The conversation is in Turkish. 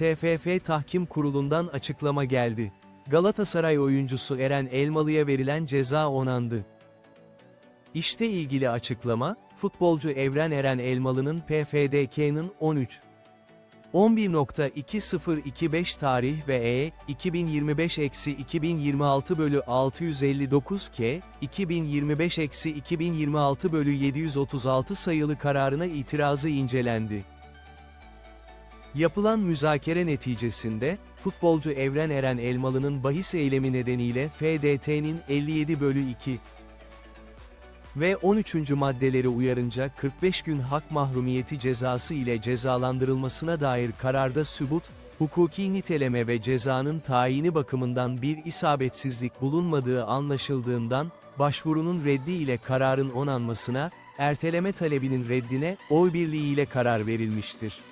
TFF Tahkim Kurulu'ndan açıklama geldi. Galatasaray oyuncusu Eren Elmalı'ya verilen ceza onandı. İşte ilgili açıklama, futbolcu Evren Eren Elmalı'nın PFDK'nın 13. 11.2025 tarih ve E, 2025-2026 bölü 659 K, 2025-2026 bölü 736 sayılı kararına itirazı incelendi. Yapılan müzakere neticesinde, futbolcu Evren Eren Elmalı'nın bahis eylemi nedeniyle FDT'nin 57 bölü 2 ve 13. maddeleri uyarınca 45 gün hak mahrumiyeti cezası ile cezalandırılmasına dair kararda sübut, hukuki niteleme ve cezanın tayini bakımından bir isabetsizlik bulunmadığı anlaşıldığından, başvurunun reddi ile kararın onanmasına, erteleme talebinin reddine, oy birliğiyle karar verilmiştir.